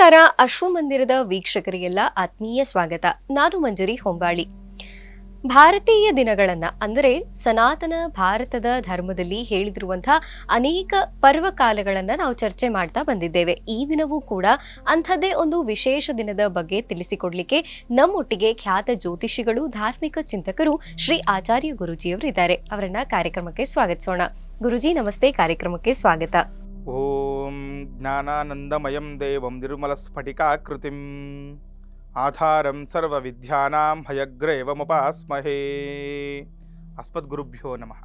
ನಮಸ್ಕಾರ. ಅಶ್ವಮಂದಿರದ ವೀಕ್ಷಕರಿಗೆಲ್ಲ ಆತ್ಮೀಯ ಸ್ವಾಗತ. ನಾನು ಮಂಜರಿ ಹೊಂಬಾಳಿ. ಭಾರತೀಯ ದಿನಗಳನ್ನ ಅಂದರೆ ಸನಾತನ ಭಾರತದ ಧರ್ಮದಲ್ಲಿ ಹೇಳಿದಿರುವಂತಹ ಅನೇಕ ಪರ್ವಕಾಲಗಳನ್ನ ನಾವು ಚರ್ಚೆ ಮಾಡ್ತಾ ಬಂದಿದ್ದೇವೆ. ಈ ದಿನವೂ ಕೂಡ ಅಂಥದ್ದೇ ಒಂದು ವಿಶೇಷ ದಿನದ ಬಗ್ಗೆ ತಿಳಿಸಿಕೊಡ್ಲಿಕ್ಕೆ ನಮ್ಮೊಟ್ಟಿಗೆ ಖ್ಯಾತ ಜ್ಯೋತಿಷಿಗಳು, ಧಾರ್ಮಿಕ ಚಿಂತಕರು ಶ್ರೀ ಆಚಾರ್ಯ ಗುರುಜಿಯವರಿದ್ದಾರೆ. ಅವರನ್ನ ಕಾರ್ಯಕ್ರಮಕ್ಕೆ ಸ್ವಾಗತಿಸೋಣ. ಗುರುಜಿ, ನಮಸ್ತೆ. ಕಾರ್ಯಕ್ರಮಕ್ಕೆ ಸ್ವಾಗತ. ಓಂ ಜ್ಞಾನಾನಂದಮಯಂ ದೇವಂ ನಿರ್ಮಲಸ್ಫಟಿಕಾಕೃತಿಂ ಆಧಾರಂ ಸರ್ವವಿದ್ಯಾನಾಂ ಹಯಗ್ರೇವಮಪಾಸ್ಮಹೇ ಅಸ್ಮದ್ಗುರುಭ್ಯೋ ನಮಃ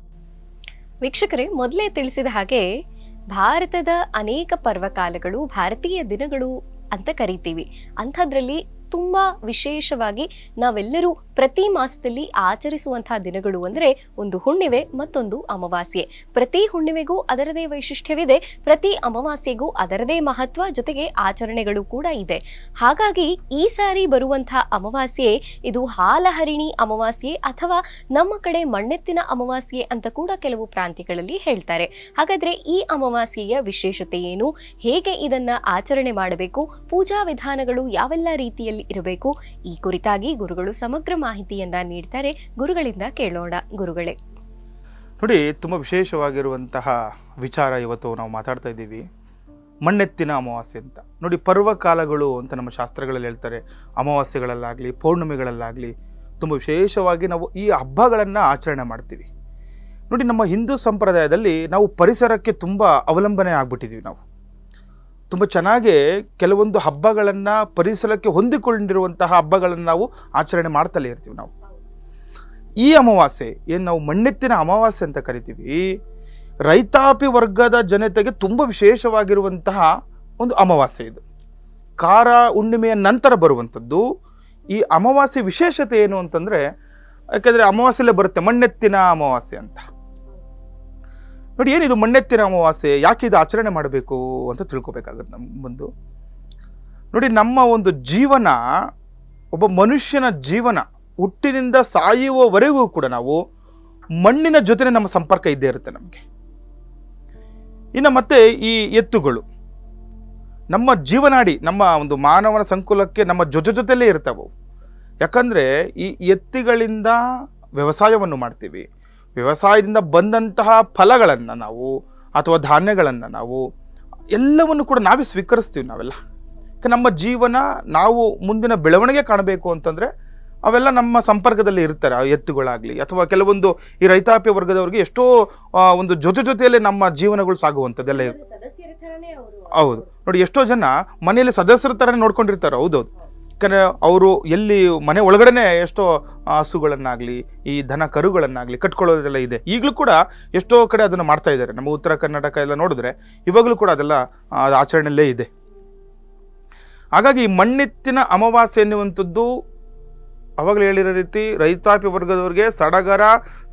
ವೀಕ್ಷಕರೇ, ಮೊದಲೇ ತಿಳಿಸಿದ ಹಾಗೆ ಭಾರತದ ಅನೇಕ ಪರ್ವಕಾಲಗಳು, ಭಾರತೀಯ ದಿನಗಳು ಅಂತ ಕರಿತೀವಿ. ಅಂಥದ್ರಲ್ಲಿ ತುಂಬಾ ವಿಶೇಷವಾಗಿ ನಾವೆಲ್ಲರೂ ಪ್ರತಿ ಮಾಸದಲ್ಲಿ ಆಚರಿಸುವಂತಹ ದಿನಗಳು ಅಂದ್ರೆ ಒಂದು ಹುಣ್ಣಿಮೆ ಮತ್ತೊಂದು ಅಮಾವಾಸ್ಯೆ. ಪ್ರತಿ ಹುಣ್ಣಿಮೆಗೂ ಅದರದೇ ವೈಶಿಷ್ಟ್ಯವಿದೆ, ಪ್ರತಿ ಅಮಾವಾಸ್ಯೆಗೂ ಅದರದೇ ಮಹತ್ವ ಜೊತೆಗೆ ಆಚರಣೆಗಳು ಕೂಡ ಇದೆ. ಹಾಗಾಗಿ ಈ ಸಾರಿ ಬರುವಂತಹ ಅಮಾವಾಸ್ಯೆ ಇದು ಹಾಲಹರಿಣಿ ಅಮಾವಾಸ್ಯೆ ಅಥವಾ ನಮ್ಮ ಕಡೆ ಮಣ್ಣೆತ್ತಿನ ಅಮಾವಾಸ್ಯೆ ಅಂತ ಕೂಡ ಕೆಲವು ಪ್ರಾಂತ್ಯಗಳಲ್ಲಿ ಹೇಳ್ತಾರೆ. ಹಾಗಾದ್ರೆ ಈ ಅಮಾವಾಸ್ಯೆಯ ವಿಶೇಷತೆ ಏನು? ಹೇಗೆ ಇದನ್ನ ಆಚರಣೆ ಮಾಡಬೇಕು? ಪೂಜಾ ವಿಧಾನಗಳು ಯಾವೆಲ್ಲ ರೀತಿಯಲ್ಲಿ ಇರಬೇಕು. ಈ ಕುರಿತಾಗಿ ಗುರುಗಳು ಸಮಗ್ರ ಮಾಹಿತಿಯನ್ನ ನೀಡ್ತಾರೆ. ಗುರುಗಳಿಂದ ಕೇಳೋಣ ಗುರುಗಳೇ. ನೋಡಿ, ತುಂಬ ವಿಶೇಷವಾಗಿರುವಂತಹ ವಿಚಾರ ಇವತ್ತು ನಾವು ಮಾತಾಡ್ತಾ ಇದ್ದೀವಿ. ಮಣ್ಣೆತ್ತಿನ ಅಮಾವಾಸ್ಯೆ ಅಂತ. ನೋಡಿ ಪರ್ವಕಾಲಗಳು ಅಂತ ನಮ್ಮ ಶಾಸ್ತ್ರಗಳಲ್ಲಿ ಹೇಳ್ತಾರೆ. ಅಮಾವಾಸ್ಯೆಗಳಲ್ಲಾಗಲಿ, ಪೌರ್ಣಿಮೆಗಳಲ್ಲಾಗಲಿ ತುಂಬ ವಿಶೇಷವಾಗಿ ನಾವು ಈ ಹಬ್ಬಗಳನ್ನು ಆಚರಣೆ ಮಾಡ್ತೀವಿ. ನೋಡಿ, ನಮ್ಮ ಹಿಂದೂ ಸಂಪ್ರದಾಯದಲ್ಲಿ ನಾವು ಪರಿಸರಕ್ಕೆ ತುಂಬ ಅವಲಂಬನೆ ಆಗ್ಬಿಟ್ಟಿದ್ದೀವಿ ನಾವು. ತುಂಬ ಚೆನ್ನಾಗಿ ಕೆಲವೊಂದು ಹಬ್ಬಗಳನ್ನು ಪರಿಸರಕ್ಕೆ ಹೊಂದಿಕೊಂಡಿರುವಂತಹ ಹಬ್ಬಗಳನ್ನು ನಾವು ಆಚರಣೆ ಮಾಡ್ತಲೇ ಇರ್ತೀವಿ ನಾವು. ಈ ಅಮಾವಾಸ್ಯೆ, ಏನು ನಾವು ಮಣ್ಣೆತ್ತಿನ ಅಮಾವಾಸ್ಯೆ ಅಂತ ಕರಿತೀವಿ, ರೈತಾಪಿ ವರ್ಗದ ಜನತೆಗೆ ತುಂಬ ವಿಶೇಷವಾಗಿರುವಂತಹ ಒಂದು ಅಮಾವಾಸ್ಯೆ ಇದು. ಖಾರ ಹುಣ್ಣಿಮೆಯ ನಂತರ ಬರುವಂಥದ್ದು. ಈ ಅಮಾವಾಸ್ಯೆ ವಿಶೇಷತೆ ಏನು ಅಂತಂದರೆ, ಯಾಕೆಂದರೆ ಅಮಾವಾಸ್ಯೆಲ್ಲೇ ಬರುತ್ತೆ ಮಣ್ಣೆತ್ತಿನ ಅಮಾವಾಸ್ಯೆ ಅಂತ. ನೋಡಿ ಏನಿದು ಮಣ್ಣೆತ್ತಿನ ಅಮಾವಾಸ್ಯೆ? ಯಾಕೆ ಇದು ಆಚರಣೆ ಮಾಡಬೇಕು ಅಂತ ತಿಳ್ಕೊಬೇಕಾಗುತ್ತೆ ನಮ್ಮ ಮುಂದು ನೋಡಿ, ನಮ್ಮ ಒಂದು ಜೀವನ, ಒಬ್ಬ ಮನುಷ್ಯನ ಜೀವನ ಹುಟ್ಟಿನಿಂದ ಸಾಯುವವರೆಗೂ ಕೂಡ ನಾವು ಮಣ್ಣಿನ ಜೊತೆನೆ ನಮ್ಮ ಸಂಪರ್ಕ ಇದ್ದೇ ಇರುತ್ತೆ ನಮಗೆ. ಇನ್ನು ಮತ್ತೆ ಈ ಎತ್ತುಗಳು. ನಮ್ಮ ಜೀವನಾಡಿ, ನಮ್ಮ ಒಂದು ಮಾನವನ ಸಂಕುಲಕ್ಕೆ ನಮ್ಮ ಜೊತೆ ಜೊತೆಲೇ ಇರ್ತವೆ. ಯಾಕಂದರೆ ಈ ಎತ್ತಿಗಳಿಂದ ವ್ಯವಸಾಯವನ್ನು ಮಾಡ್ತೀವಿ. ವ್ಯವಸಾಯದಿಂದ ಬಂದಂತಹ ಫಲಗಳನ್ನು ನಾವು ಅಥವಾ ಧಾನ್ಯಗಳನ್ನು ನಾವು ಎಲ್ಲವನ್ನು ಕೂಡ ನಾವೇ ಸ್ವೀಕರಿಸ್ತೀವಿ ನಾವೆಲ್ಲ. ಯಾಕೆ ನಮ್ಮ ಜೀವನ ನಾವು ಮುಂದಿನ ಬೆಳವಣಿಗೆ ಕಾಣಬೇಕು ಅಂತಂದರೆ ಅವೆಲ್ಲ ನಮ್ಮ ಸಂಪರ್ಕದಲ್ಲಿ ಇರ್ತಾರೆ ಆ ಎತ್ತುಗಳಾಗಲಿ ಅಥವಾ ಕೆಲವೊಂದು ಈ ರೈತಾಪಿ ವರ್ಗದವ್ರಿಗೆ ಎಷ್ಟೋ ಒಂದು ಜೊತೆ ಜೊತೆಯಲ್ಲೇ ನಮ್ಮ ಜೀವನಗಳು ಸಾಗುವಂಥದ್ದೆಲ್ಲ ಇರುತ್ತೆ. ಹೌದು. ನೋಡಿ ಎಷ್ಟೋ ಜನ ಮನೆಯಲ್ಲಿ ಸದಸ್ಯರ ಥರನೇ ನೋಡ್ಕೊಂಡಿರ್ತಾರೆ. ಹೌದೌದು. ಯಾಕಂದರೆ ಅವರು ಎಲ್ಲಿ ಮನೆ ಒಳಗಡೆನೆ ಎಷ್ಟೋ ಹಸುಗಳನ್ನಾಗಲಿ, ಈ ದನ ಕರುಗಳನ್ನಾಗಲಿ ಕಟ್ಕೊಳ್ಳೋದೆಲ್ಲ ಇದೆ. ಈಗಲೂ ಕೂಡ ಎಷ್ಟೋ ಕಡೆ ಅದನ್ನು ಮಾಡ್ತಾ ಇದ್ದಾರೆ. ನಮ್ಮ ಉತ್ತರ ಕರ್ನಾಟಕ ಎಲ್ಲ ನೋಡಿದ್ರೆ ಇವಾಗಲೂ ಕೂಡ ಅದೆಲ್ಲ ಆಚರಣೆಯಲ್ಲೇ ಇದೆ. ಹಾಗಾಗಿ ಮಣ್ಣೆತ್ತಿನ ಅಮಾವಾಸ್ಯೆ ಎನ್ನುವಂಥದ್ದು ಅವಾಗಲೇ ಹೇಳಿರೋ ರೀತಿ ರೈತಾಪಿ ವರ್ಗದವರಿಗೆ ಸಡಗರ,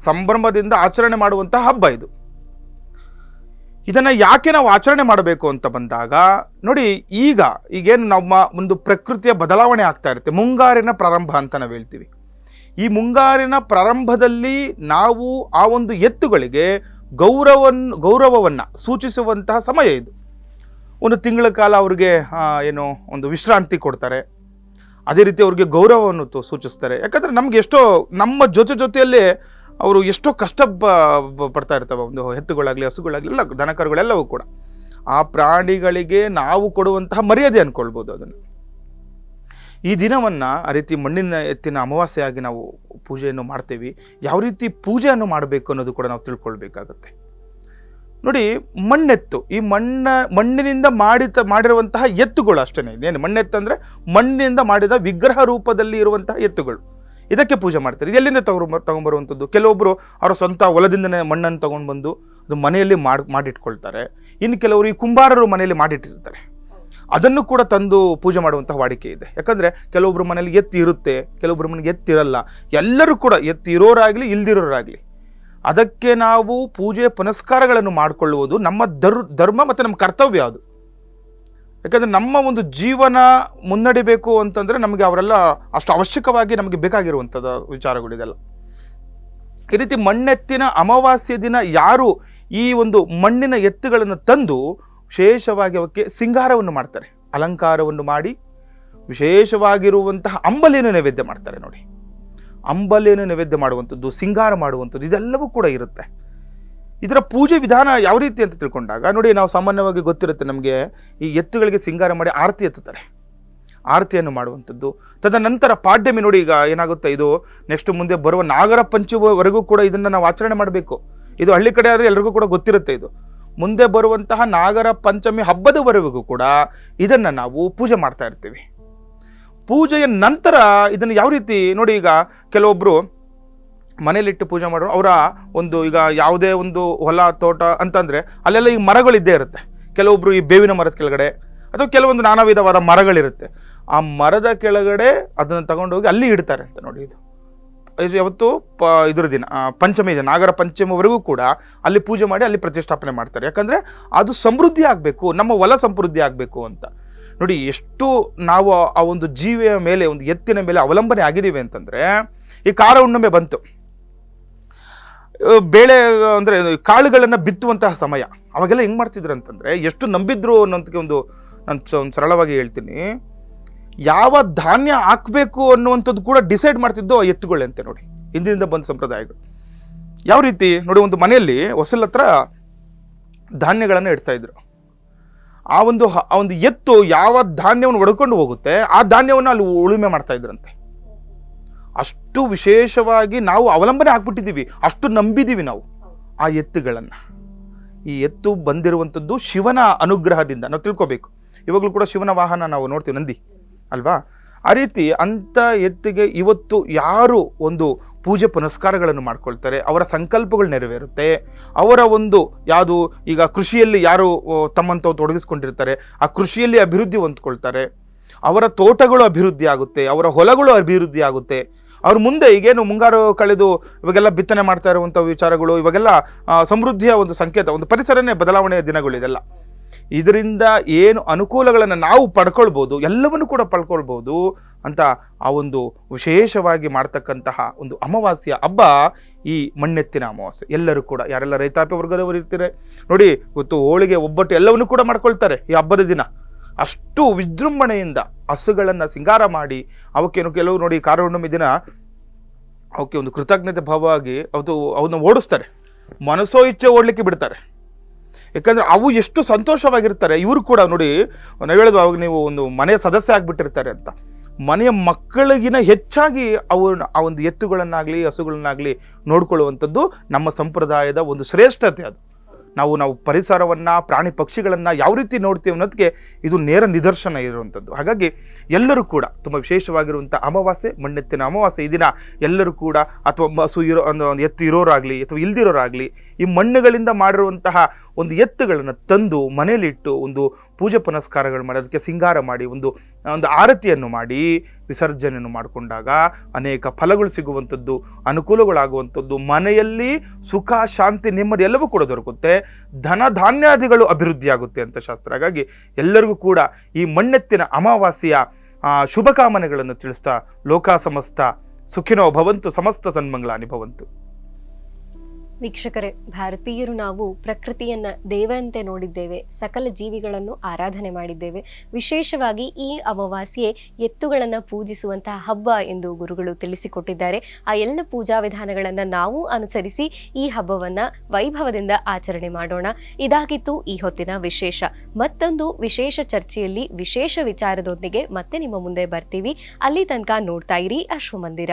ಸಂಭ್ರಮದಿಂದ ಆಚರಣೆ ಮಾಡುವಂಥ ಹಬ್ಬ ಇದು. ಇದನ್ನ ಯಾಕೆ ನಾವು ಆಚರಣೆ ಮಾಡಬೇಕು ಅಂತ ಬಂದಾಗ, ನೋಡಿ ಈಗ ಈಗೇನು ನಮ್ಮ ಒಂದು ಪ್ರಕೃತಿಯ ಬದಲಾವಣೆ ಆಗ್ತಾ ಇರುತ್ತೆ. ಮುಂಗಾರಿನ ಪ್ರಾರಂಭ ಅಂತ ನಾವು ಹೇಳ್ತೀವಿ. ಈ ಮುಂಗಾರಿನ ಪ್ರಾರಂಭದಲ್ಲಿ ನಾವು ಆ ಒಂದು ಎತ್ತುಗಳಿಗೆ ಗೌರವನ್, ಗೌರವವನ್ನು ಸೂಚಿಸುವಂತಹ ಸಮಯ ಇದು. ಒಂದು ತಿಂಗಳ ಕಾಲ ಅವ್ರಿಗೆ ಏನು, ಒಂದು ವಿಶ್ರಾಂತಿ ಕೊಡ್ತಾರೆ. ಅದೇ ರೀತಿ ಅವ್ರಿಗೆ ಗೌರವವನ್ನು ಸೂಚಿಸ್ತಾರೆ. ಯಾಕಂದರೆ ನಮ್ಗೆ ಎಷ್ಟೋ ನಮ್ಮ ಜೊತೆ ಜೊತೆಯಲ್ಲೇ ಅವರು ಎಷ್ಟೋ ಕಷ್ಟ ಪಡ್ತಾ ಇರ್ತವೆ, ಒಂದು ಎತ್ತುಗಳಾಗಲಿ ಹಸುಗಳಾಗಲಿ, ಎಲ್ಲ ದನಕರುಗಳೆಲ್ಲವೂ ಕೂಡ. ಆ ಪ್ರಾಣಿಗಳಿಗೆ ನಾವು ಕೊಡುವಂತಹ ಮರ್ಯಾದೆ ಅಂದ್ಕೊಳ್ಬೋದು ಅದನ್ನು. ಈ ದಿನವನ್ನು ಆ ರೀತಿ ಮಣ್ಣಿನ ಎತ್ತಿನ ಅಮಾವಾಸ್ಯೆಯಾಗಿ ನಾವು ಪೂಜೆಯನ್ನು ಮಾಡ್ತೇವೆ. ಯಾವ ರೀತಿ ಪೂಜೆಯನ್ನು ಮಾಡಬೇಕು ಅನ್ನೋದು ಕೂಡ ನಾವು ತಿಳ್ಕೊಳ್ಬೇಕಾಗತ್ತೆ. ನೋಡಿ, ಮಣ್ಣೆತ್ತು. ಈ ಮಣ್ಣ, ಮಣ್ಣಿನಿಂದ ಮಾಡಿದ ಮಾಡಿರುವಂತಹ ಎತ್ತುಗಳು ಅಷ್ಟೇ ಏನು ಮಣ್ಣೆತ್ತು ಅಂದರೆ ಮಣ್ಣಿನಿಂದ ಮಾಡಿದ ವಿಗ್ರಹ ರೂಪದಲ್ಲಿ ಇರುವಂತಹ ಎತ್ತುಗಳು. ಇದಕ್ಕೆ ಪೂಜೆ ಮಾಡ್ತಾರೆ. ಎಲ್ಲಿಂದ ತಗೊಂಬ ತಗೊಂಬರುವಂಥದ್ದು ಕೆಲವೊಬ್ಬರು ಅವರ ಸ್ವಂತ ಹೊಲದಿಂದನೇ ಮಣ್ಣನ್ನು ತಗೊಂಡು ಬಂದು ಅದು ಮನೆಯಲ್ಲಿ ಮಾಡಿ, ಮಾಡಿಟ್ಕೊಳ್ತಾರೆ. ಇನ್ನು ಕೆಲವರು ಈ ಕುಂಬಾರರು ಮನೆಯಲ್ಲಿ ಮಾಡಿಟ್ಟಿರ್ತಾರೆ. ಅದನ್ನು ಕೂಡ ತಂದು ಪೂಜೆ ಮಾಡುವಂಥ ವಾಡಿಕೆ ಇದೆ. ಯಾಕಂದರೆ ಕೆಲವೊಬ್ಬರು ಮನೇಲಿ ಎತ್ತಿ ಇರುತ್ತೆ ಕೆಲವೊಬ್ಬರು ಮನೆಗೆ ಎತ್ತಿರಲ್ಲ. ಎಲ್ಲರೂ ಕೂಡ ಎತ್ತಿ ಇರೋರಾಗಲಿ ಇಲ್ದಿರೋರಾಗಲಿ. ಅದಕ್ಕೆ ನಾವು ಪೂಜೆ ಪುನಸ್ಕಾರಗಳನ್ನು ಮಾಡಿಕೊಳ್ಳುವುದು ನಮ್ಮ ಧರ್, ಧರ್ಮ ಮತ್ತು ನಮ್ಮ ಕರ್ತವ್ಯ ಅದು. ಯಾಕಂದರೆ ನಮ್ಮ ಒಂದು ಜೀವನ ಮುನ್ನಡಿಬೇಕು ಅಂತಂದರೆ ನಮಗೆ ಅವರೆಲ್ಲ ಅಷ್ಟು ಅವಶ್ಯಕವಾಗಿ ನಮಗೆ ಬೇಕಾಗಿರುವಂಥದ್ದು ವಿಚಾರಗಳಿದೆಲ್ಲ ಈ ರೀತಿ ಮಣ್ಣೆತ್ತಿನ ಅಮಾವಾಸ್ಯ ದಿನ ಯಾರು ಈ ಒಂದು ಮಣ್ಣಿನ ಎತ್ತುಗಳನ್ನು ತಂದು ವಿಶೇಷವಾಗಿ ಅವಕ್ಕೆ ಸಿಂಗಾರವನ್ನು ಮಾಡ್ತಾರೆ. ಅಲಂಕಾರವನ್ನು ಮಾಡಿ ವಿಶೇಷವಾಗಿರುವಂತಹ ಅಂಬಲಿಯನ್ನು ನೈವೇದ್ಯ ಮಾಡ್ತಾರೆ ನೋಡಿ. ಅಂಬಲಿಯನ್ನು ನೈವೇದ್ಯ ಮಾಡುವಂಥದ್ದು, ಸಿಂಗಾರ ಮಾಡುವಂಥದ್ದು ಇದೆಲ್ಲವೂ ಕೂಡ ಇರುತ್ತೆ. ಇದರ ಪೂಜೆ ವಿಧಾನ ಯಾವ ರೀತಿ ಅಂತ ತಿಳ್ಕೊಂಡಾಗ, ನೋಡಿ ನಾವು ಸಾಮಾನ್ಯವಾಗಿ ಗೊತ್ತಿರುತ್ತೆ ನಮಗೆ ಈ ಎತ್ತುಗಳಿಗೆ ಸಿಂಗಾರ ಮಾಡಿ ಆರತಿ ಎತ್ತುತ್ತಾರೆ. ಆರತಿಯನ್ನು ಮಾಡುವಂಥದ್ದು. ತದನಂತರ ಪಾಡ್ಯಮಿ ನೋಡಿ ಈಗ ಏನಾಗುತ್ತೆ, ಇದು ನೆಕ್ಸ್ಟ್ ಮುಂದೆ ಬರುವ ನಾಗರ ಪಂಚಮವರೆಗೂ ಕೂಡ ಇದನ್ನು ನಾವು ಆಚರಣೆ ಮಾಡಬೇಕು. ಇದು ಹಳ್ಳಿ ಕಡೆ ಆದರೆ ಎಲ್ರಿಗೂ ಕೂಡ ಗೊತ್ತಿರುತ್ತೆ ಇದು. ಮುಂದೆ ಬರುವಂತಹ ನಾಗರ ಪಂಚಮಿ ಹಬ್ಬದವರೆಗೂ ಕೂಡ ಇದನ್ನು ನಾವು ಪೂಜೆ ಮಾಡ್ತಾ ಇರ್ತೀವಿ. ಪೂಜೆಯ ನಂತರ ಇದನ್ನು ಯಾವ ರೀತಿ, ನೋಡಿ ಈಗ ಕೆಲವೊಬ್ಬರು ಮನೇಲಿಟ್ಟು ಪೂಜೆ ಮಾಡೋರು, ಅವರ ಒಂದು ಈಗ ಯಾವುದೇ ಒಂದು ಹೊಲ, ತೋಟ ಅಂತಂದರೆ ಅಲ್ಲೆಲ್ಲ ಈ ಮರಗಳಿದ್ದೇ ಇರುತ್ತೆ. ಕೆಲವೊಬ್ಬರು ಈ ಬೇವಿನ ಮರದ ಕೆಳಗಡೆ ಅಥವಾ ಕೆಲವೊಂದು ನಾನಾ ವಿಧವಾದ ಮರಗಳಿರುತ್ತೆ. ಆ ಮರದ ಕೆಳಗಡೆ ಅದನ್ನು ತಗೊಂಡೋಗಿ ಅಲ್ಲಿ ಇಡ್ತಾರೆ ಅಂತ ನೋಡಿ ಇದು. ಇದು ಯಾವತ್ತು ಪ, ಇದ್ರ ದಿನ ಪಂಚಮಿ ದಿನ, ನಾಗರ ಪಂಚಮಿವರೆಗೂ ಕೂಡ ಅಲ್ಲಿ ಪೂಜೆ ಮಾಡಿ ಅಲ್ಲಿ ಪ್ರತಿಷ್ಠಾಪನೆ ಮಾಡ್ತಾರೆ. ಯಾಕಂದರೆ ಅದು ಸಮೃದ್ಧಿ ಆಗಬೇಕು, ನಮ್ಮ ಹೊಲ ಸಮೃದ್ಧಿ ಆಗಬೇಕು ಅಂತ. ನೋಡಿ, ಎಷ್ಟು ನಾವು ಆ ಒಂದು ಜೀವಿಯ ಮೇಲೆ, ಒಂದು ಎತ್ತಿನ ಮೇಲೆ ಅವಲಂಬನೆ ಆಗಿದ್ದೀವಿ ಅಂತಂದರೆ, ಈ ಕಾರ ಹುಣ್ಣಿಮೆ ಬಂತು. ಬೇಳೆ, ಅಂದರೆ, ಕಾಳುಗಳನ್ನು ಬಿತ್ತುವಂತಹ ಸಮಯ. ಅವಾಗೆಲ್ಲ ಹೆಂಗೆ ಮಾಡ್ತಿದ್ರು ಅಂತಂದರೆ, ಎಷ್ಟು ನಂಬಿದ್ರು ಅನ್ನೋದಕ್ಕೆ ಒಂದು ನಾನು ಒಂದು ಸರಳವಾಗಿ ಹೇಳ್ತೀನಿ. ಯಾವ ಧಾನ್ಯ ಹಾಕಬೇಕು ಅನ್ನುವಂಥದ್ದು ಕೂಡ ಡಿಸೈಡ್ ಮಾಡ್ತಿದ್ದು ಆ ಎತ್ತುಗಳು ಅಂತೆ ನೋಡಿ, ಹಿಂದಿನಿಂದ ಬಂದ ಸಂಪ್ರದಾಯಗಳು. ಯಾವ ರೀತಿ? ನೋಡಿ, ಒಂದು ಮನೆಯಲ್ಲಿ ಹೊಸಲ ಹತ್ರ ಧಾನ್ಯಗಳನ್ನು ಇಡ್ತಾ ಇದ್ರು. ಆ ಒಂದು ಆ ಒಂದು ಎತ್ತು ಯಾವ ಧಾನ್ಯವನ್ನು ಒಡ್ಕೊಂಡು ಹೋಗುತ್ತೆ, ಆ ಧಾನ್ಯವನ್ನು ಅಲ್ಲಿ ಉಳುಮೆ ಮಾಡ್ತಾ ಇದ್ರಂತೆ. ಅಷ್ಟು ವಿಶೇಷವಾಗಿ ನಾವು ಅವಲಂಬನೆ ಆಗ್ಬಿಟ್ಟಿದ್ದೀವಿ, ಅಷ್ಟು ನಂಬಿದ್ದೀವಿ ನಾವು ಆ ಎತ್ತುಗಳನ್ನು. ಈ ಎತ್ತು ಬಂದಿರುವಂಥದ್ದು ಶಿವನ ಅನುಗ್ರಹದಿಂದ. ನಾವು ತಿಳ್ಕೊಬೇಕು. ಇವಾಗಲೂ ಕೂಡ ಶಿವನ ವಾಹನ ನಾವು ನೋಡ್ತೀವಿ, ನಂದಿ. ಅಲ್ವಾ? ಆ ರೀತಿ ಅಂಥ ಎತ್ತಿಗೆ ಇವತ್ತು ಯಾರು ಒಂದು ಪೂಜೆ ಪುನಸ್ಕಾರಗಳನ್ನು ಮಾಡ್ಕೊಳ್ತಾರೆ, ಅವರ ಸಂಕಲ್ಪಗಳು ನೆರವೇರುತ್ತೆ, ಅವರ ಒಂದು ಯಾವುದು ಈಗ ಕೃಷಿಯಲ್ಲಿ ಯಾರು ತಾವು ತೊಡಗಿಸ್ಕೊಂಡಿರ್ತಾರೆ, ಆ ಕೃಷಿಯಲ್ಲಿ ಅಭಿವೃದ್ಧಿ ಹೊಂದ್ಕೊಳ್ತಾರೆ, ಅವರ ತೋಟಗಳು ಅಭಿವೃದ್ಧಿ ಆಗುತ್ತೆ, ಅವರ ಹೊಲಗಳು ಅಭಿವೃದ್ಧಿ ಆಗುತ್ತೆ ಅವ್ರ ಮುಂದೆ ಈಗೇನು ಮುಂಗಾರು ಕಳೆದು ಇವಾಗೆಲ್ಲ ಬಿತ್ತನೆ ಮಾಡ್ತಾ ಇರುವಂಥ ವಿಚಾರಗಳು, ಇವಾಗೆಲ್ಲ ಸಮೃದ್ಧಿಯ ಒಂದು ಸಂಕೇತ, ಒಂದು ಪರಿಸರನೇ ಬದಲಾವಣೆಯ ದಿನಗಳು ಇದೆಲ್ಲ. ಇದರಿಂದ ಏನು ಅನುಕೂಲಗಳನ್ನು ನಾವು ಪಡ್ಕೊಳ್ಬೋದು, ಎಲ್ಲವನ್ನು ಕೂಡ ಪಡ್ಕೊಳ್ಬೋದು ಅಂತ ಆ ಒಂದು ವಿಶೇಷವಾಗಿ ಮಾಡ್ತಕ್ಕಂತಹ ಒಂದು ಅಮಾವಾಸ್ಯ ಹಬ್ಬ ಈ ಮಣ್ಣೆತ್ತಿನ ಅಮಾವಾಸ್ಯೆ. ಎಲ್ಲರೂ ಕೂಡ, ಯಾರೆಲ್ಲ ರೈತಾಪಿ ವರ್ಗದವರು ಇರ್ತಾರೆ, ನೋಡಿ ಗೊತ್ತು ಹೋಳಿಗೆ ಒಬ್ಬಟ್ಟು ಎಲ್ಲವನ್ನು ಕೂಡ ಮಾಡ್ಕೊಳ್ತಾರೆ ಈ ಹಬ್ಬದ ದಿನ. ಅಷ್ಟು ವಿಜೃಂಭಣೆಯಿಂದ ಹಸುಗಳನ್ನು ಸಿಂಗಾರ ಮಾಡಿ ಅವಕ್ಕೇನು ಕೆಲವು ನೋಡಿ ಕಾರಹುಣ್ಣಿಮೆ ದಿನ ಅವಕ್ಕೆ ಒಂದು ಕೃತಜ್ಞತೆ ಭಾವವಾಗಿ ಅದು ಅವನ್ನ ಓಡಿಸ್ತಾರೆ. ಮನಸ್ಸೋ ಇಚ್ಛೆ ಓಡಲಿಕ್ಕೆ ಬಿಡ್ತಾರೆ. ಯಾಕಂದರೆ ಅವು ಎಷ್ಟು ಸಂತೋಷವಾಗಿರ್ತಾರೆ. ಇವರು ಕೂಡ ನೋಡಿ ನಾವು ಹೇಳೋದು ಅವಾಗ ನೀವು ಒಂದು ಮನೆಯ ಸದಸ್ಯ ಆಗಿಬಿಟ್ಟಿರ್ತಾರೆ ಅಂತ. ಮನೆಯ ಮಕ್ಕಳಿಗಿನ ಹೆಚ್ಚಾಗಿ ಅವ್ರನ್ನ ಆ ಒಂದು ಎತ್ತುಗಳನ್ನಾಗಲಿ ಹಸುಗಳನ್ನಾಗಲಿ ನೋಡ್ಕೊಳ್ಳುವಂಥದ್ದು ನಮ್ಮ ಸಂಪ್ರದಾಯದ ಒಂದು ಶ್ರೇಷ್ಠತೆ ಅದು. ನಾವು ನಾವು ಪರಿಸರವನ್ನು, ಪ್ರಾಣಿ ಪಕ್ಷಿಗಳನ್ನು ಯಾವ ರೀತಿ ನೋಡ್ತೀವಿ ಅನ್ನೋದಕ್ಕೆ ಇದು ನೇರ ನಿದರ್ಶನ ಇರುವಂಥದ್ದು. ಹಾಗಾಗಿ ಎಲ್ಲರೂ ಕೂಡ ತುಂಬ ವಿಶೇಷವಾಗಿರುವಂಥ ಅಮಾವಾಸ್ಯೆ, ಮಣ್ಣೆತ್ತಿನ ಅಮಾವಾಸ್ಯೆ ಈ ದಿನ ಎಲ್ಲರೂ ಕೂಡ ಅಥವಾ ಹಸು ಇರೋ ಒಂದು ಎತ್ತು ಇರೋರಾಗಲಿ ಅಥವಾ ಇಲ್ದಿರೋರಾಗಲಿ ಈ ಮಣ್ಣುಗಳಿಂದ ಮಾಡಿರುವಂತಹ ಒಂದು ಎತ್ತುಗಳನ್ನು ತಂದು ಮನೆಯಲ್ಲಿಟ್ಟು ಒಂದು ಪೂಜೆ ಪುನಸ್ಕಾರಗಳು ಮಾಡಿ, ಅದಕ್ಕೆ ಸಿಂಗಾರ ಮಾಡಿ, ಒಂದು ಒಂದು ಆರತಿಯನ್ನು ಮಾಡಿ ವಿಸರ್ಜನೆಯನ್ನು ಮಾಡಿಕೊಂಡಾಗ ಅನೇಕ ಫಲಗಳು ಸಿಗುವಂಥದ್ದು, ಅನುಕೂಲಗಳಾಗುವಂಥದ್ದು, ಮನೆಯಲ್ಲಿ ಸುಖ, ಶಾಂತಿ, ನೆಮ್ಮದಿ ಎಲ್ಲವೂ ಕೂಡ ದೊರಕುತ್ತೆ. ಧನ ಧಾನ್ಯಾದಿಗಳು ಅಭಿವೃದ್ಧಿಯಾಗುತ್ತೆ ಅಂತ ಶಾಸ್ತ್ರ. ಹಾಗಾಗಿ ಎಲ್ಲರಿಗೂ ಕೂಡ ಈ ಮಣ್ಣೆತ್ತಿನ ಅಮಾವಾಸ್ಯ ಶುಭಕಾಮನೆಗಳನ್ನು ತಿಳಿಸ್ತಾ ಲೋಕ ಸಮಸ್ತ ಸುಖಿನೋ ಭವಂತು, ಸಮಸ್ತ ಸನ್ಮಂಗಳಾನಿ ಭವಂತು. ವೀಕ್ಷಕರೇ, ಭಾರತೀಯರು ನಾವು ಪ್ರಕೃತಿಯನ್ನ ದೇವರಂತೆ ನೋಡಿದ್ದೇವೆ, ಸಕಲ ಜೀವಿಗಳನ್ನು ಆರಾಧನೆ ಮಾಡಿದ್ದೇವೆ. ವಿಶೇಷವಾಗಿ ಈ ಅಮಾವಾಸ್ಯೆ ಎತ್ತುಗಳನ್ನು ಪೂಜಿಸುವಂತಹ ಹಬ್ಬ ಎಂದು ಗುರುಗಳು ತಿಳಿಸಿಕೊಟ್ಟಿದ್ದಾರೆ. ಆ ಎಲ್ಲ ಪೂಜಾ ವಿಧಾನಗಳನ್ನು ನಾವು ಅನುಸರಿಸಿ ಈ ಹಬ್ಬವನ್ನ ವೈಭವದಿಂದ ಆಚರಣೆ ಮಾಡೋಣ. ಇದಾಗಿತ್ತು ಈ ಹೊತ್ತಿನ ವಿಶೇಷ. ಮತ್ತೊಂದು ವಿಶೇಷ ಚರ್ಚೆಯಲ್ಲಿ ವಿಶೇಷ ವಿಚಾರದೊಂದಿಗೆ ಮತ್ತೆ ನಿಮ್ಮ ಮುಂದೆ ಬರ್ತೀವಿ. ಅಲ್ಲಿ ತನಕ ನೋಡ್ತಾ ಇರಿ ಅಶ್ವಮಂದಿರ.